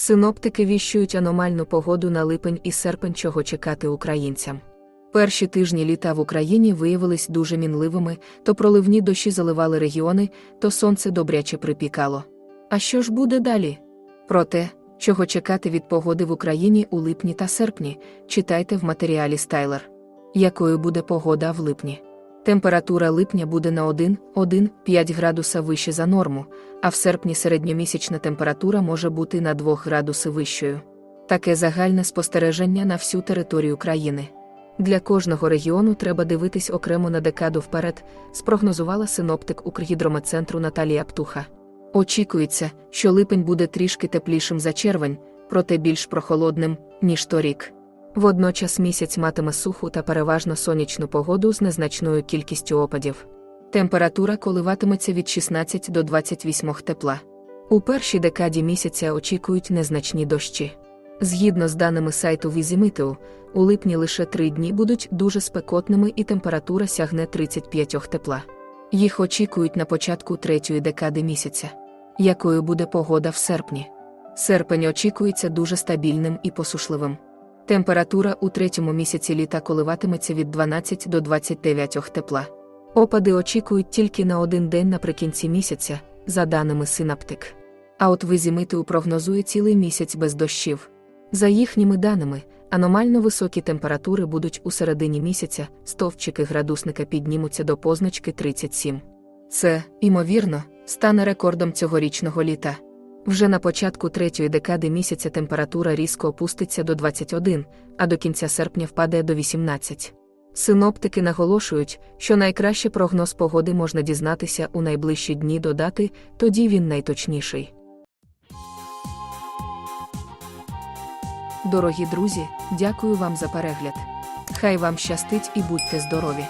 Синоптики віщують аномальну погоду на липень і серпень, чого чекати українцям. Перші тижні літа в Україні виявились дуже мінливими, то проливні дощі заливали регіони, то сонце добряче припікало. А що ж буде далі? Про те, чого чекати від погоди в Україні у липні та серпні, читайте в матеріалі Стайлер. Якою буде погода в липні? Температура липня буде на 1-1,5 градуса вище за норму, а в серпні середньомісячна температура може бути на 2 градуси вищою. Таке загальне спостереження на всю територію країни. Для кожного регіону треба дивитись окремо на декаду вперед, спрогнозувала синоптик Укргідрометцентру Наталія Птуха. Очікується, що липень буде трішки теплішим за червень, проте більш прохолодним, ніж торік. Водночас місяць матиме суху та переважно сонячну погоду з незначною кількістю опадів. Температура коливатиметься від 16 до 28 тепла. У першій декаді місяця очікують незначні дощі. Згідно з даними сайту Візімитеу, у липні лише три дні будуть дуже спекотними і температура сягне 35 тепла. Їх очікують на початку третьої декади місяця. Якою буде погода в серпні? Серпень очікується дуже стабільним і посушливим. Температура у третьому місяці літа коливатиметься від 12 до 29 тепла. Опади очікують тільки на один день наприкінці місяця, за даними синаптик. А от Визімитеу прогнозує цілий місяць без дощів. За їхніми даними, аномально високі температури будуть у середині місяця, стовпчики градусника піднімуться до позначки 37. Це, ймовірно, стане рекордом цьогорічного літа. Вже на початку третьої декади місяця температура різко опуститься до 21, а до кінця серпня впаде до 18. Синоптики наголошують, що найкраще прогноз погоди можна дізнатися у найближчі дні до дати, тоді він найточніший. Дорогі друзі, дякую вам за перегляд. Хай вам щастить і будьте здорові!